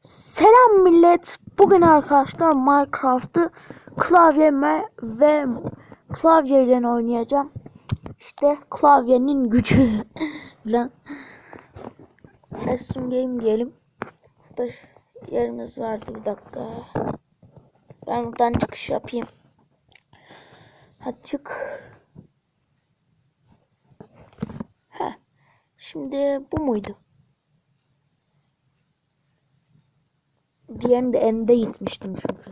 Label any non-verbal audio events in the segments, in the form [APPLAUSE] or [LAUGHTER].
Selam millet. Bugün arkadaşlar Minecraft'ı klavyeme ve klavyeyle oynayacağım. İşte klavyenin gücü [LAUGHS] lan. Resim game diyelim. Burada yerimiz vardı bir dakika. Ben buradan çıkış yapayım. Hadi çık. Heh. Şimdi bu muydu? Diğerini de ende gitmiştim çünkü.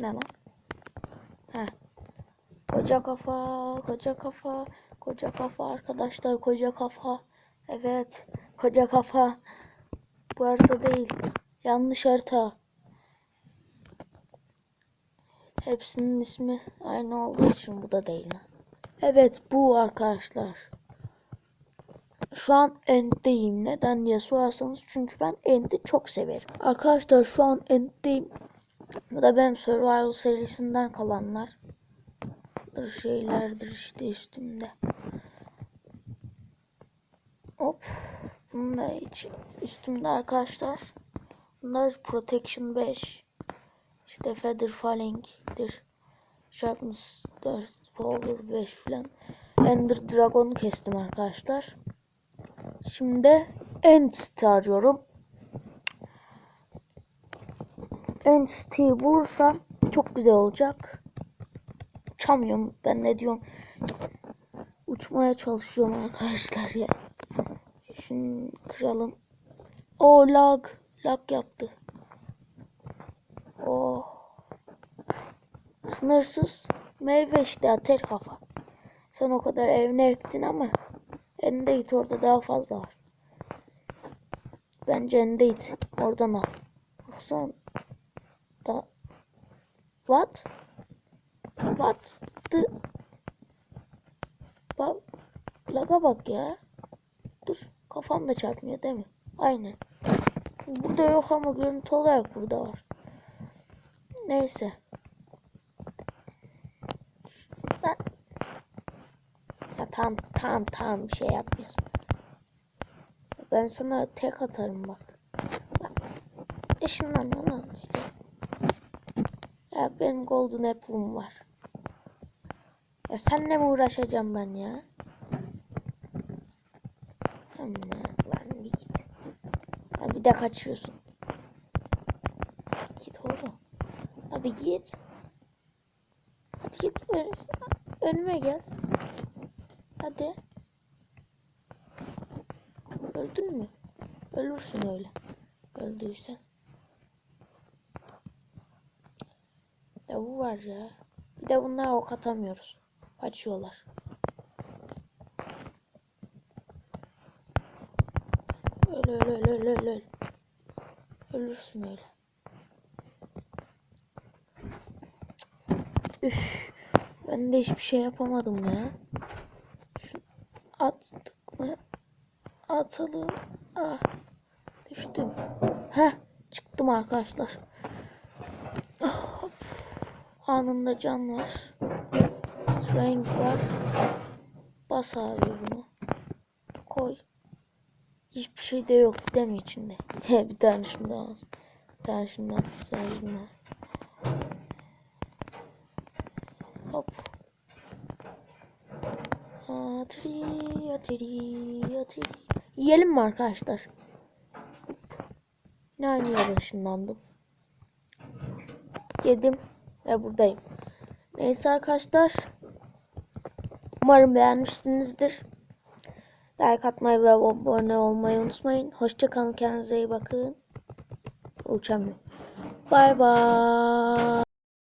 Ne lan? Heh. Koca kafa, koca kafa, koca kafa arkadaşlar, koca kafa. Evet, koca kafa. Bu harita değil. Yanlış harita. Hepsinin ismi aynı olduğu için bu da değil. Evet bu arkadaşlar. Şu an End'deyim. Neden diye sorarsanız çünkü ben End'i çok severim. Arkadaşlar şu an End'deyim. Bu da benim Survival serisinden kalanlar. Şeylerdir işte üstümde. Hop. Bunlar hiç üstümde arkadaşlar. Bunlar Protection 5. İşte Feather Falling'dir. Sharpness 4, Power 5 falan. Ender Dragon'u kestim arkadaşlar. Şimdi Entity arıyorum. Entity'yi bulursam çok güzel olacak. Uçamıyorum. Ben ne diyorum? Uçmaya çalışıyorum arkadaşlar ya. Şimdi kıralım. O lag. Lag yaptı. Oh. Sınırsız meyve işte ater kafa. Sen o kadar evine ektin ama Git orada daha fazla var. Bence git. Oradan al. Baksana. Da. What? What? The... Bak. Laga bak ya. Dur. Kafam da çarpmıyor değil mi? Aynen. Burada yok ama görüntü olarak burada var. Neyse. Ya tamam tamam tamam bir şey yapmıyorsun. Ben sana tek atarım bak. bak. Işınlan lan. Ya benim golden apple'ım var. Ya senle mi uğraşacağım ben ya? Aman lan bir git. Ya bir de kaçıyorsun. Git oğlum. Abi git. Hadi git ön önüme gel. Hadi. Öldün mü? Ölürsün öyle. Öldüysen. Bu var ya. Bir de bunlar ok atamıyoruz. Kaçıyorlar. Öl öl öl öl öl öl. Ölürsün öyle. Üf. Ben de hiçbir şey yapamadım ya. Attık mı? Atalım. Ah. Düştüm. Heh. Çıktım arkadaşlar. Hop. Anında can var. Strength var. Bas abi bunu. Koy. Hiçbir şey de yok değil mi içinde? [LAUGHS] bir tane şundan. Bir tane şundan. Sen şundan. Hop. Atri, atri. Yiyelim mi arkadaşlar? Ne aynı ışınlandım. Yedim ve buradayım. Neyse arkadaşlar. Umarım beğenmişsinizdir. Like atmayı ve abone olmayı unutmayın. Hoşçakalın. Kendinize iyi bakın. Uçamıyorum. Bay bay.